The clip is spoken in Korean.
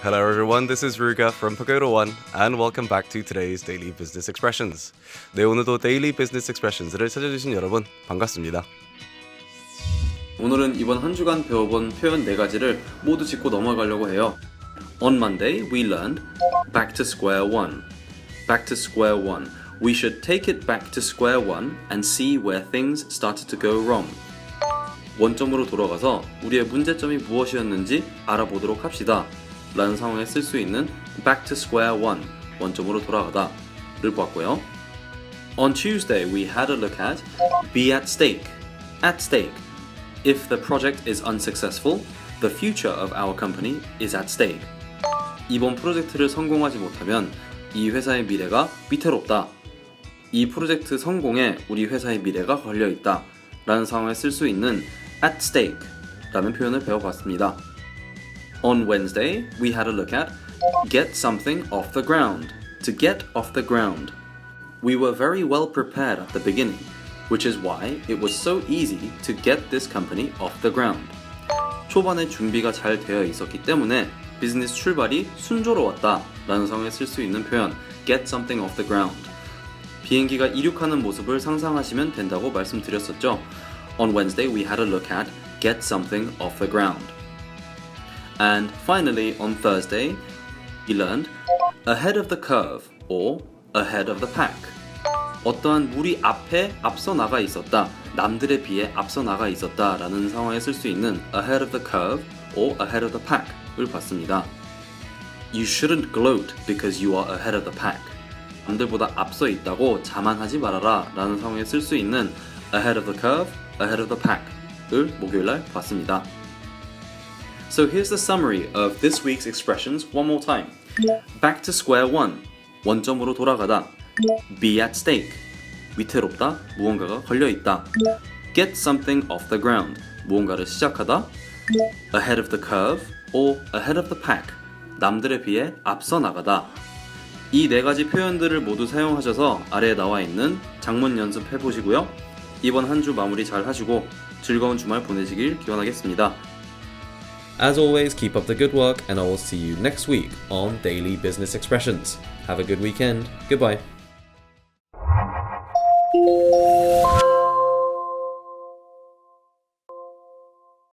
Hello, everyone. This is Ruga from Pagoda One, and welcome back to today's Daily Business Expressions. 네, 오늘도 Daily Business Expressions를 찾아주신 여러분 반갑습니다. 오늘은 이번 한 주간 배워본 표현 네 가지를 모두 짚고 넘어가려고 해요. On Monday, we learned back to square one. Back to square one. We should take it back to square one and see where things started to go wrong. 원점으로 돌아가서 우리의 문제점이 무엇이었는지 알아보도록 합시다. 라는 상황에 쓸 수 있는 back to square one. 원점으로 돌아가다 를 보았고요. On Tuesday, we had a look at be at stake. At stake. If the project is unsuccessful, the future of our company is at stake. 이번 프로젝트를 성공하지 못하면 이 회사의 미래가 위태롭다. 이 프로젝트 성공에 우리 회사의 미래가 걸려 있다. 라는 상황에 쓸 수 있는 at stake 라는 표현을 배워봤습니다. On Wednesday, we had a look at get something off the ground. To get off the ground. We were very well prepared at the beginning, which is why it was so easy to get this company off the ground. 초반에 준비가 잘 되어 있었기 때문에 비즈니스 출발이 순조로웠다 라는 상황에 쓸 수 있는 표현 get something off the ground. 비행기가 이륙하는 모습을 상상하시면 된다고 말씀드렸었죠. On Wednesday we had a look at get something off the ground. And finally on Thursday we learned ahead of the curve or ahead of the pack. 어떠한 물이 앞에 앞서 나가 있었다. 남들에 비해 앞서 나가 있었다. 라는 상황에 쓸 수 있는 ahead of the curve or ahead of the pack을 봤습니다. You shouldn't gloat because you are ahead of the pack. 남들보다 앞서 있다고 자만하지 말아라. 라는 상황에 쓸 수 있는 ahead of the curve, ahead of the pack을 목요일 날 봤습니다. So here's the summary of this week's expressions one more time. Back to square one. 원점으로 돌아가다. Be at stake. 위태롭다. 무언가가 걸려 있다. Get something off the ground. 무언가를 시작하다. Ahead of the curve or ahead of the pack. 남들에 비해 앞서 나가다. 이 네 가지 표현들을 모두 사용하셔서 아래에 나와 있는 장문 연습해 보시고요. 이번 한 주 마무리 잘 하시고 즐거운 주말 보내시길 기원하겠습니다. As always, keep up the good work, and I will see you next week on Daily Business Expressions. Have a good weekend. Goodbye.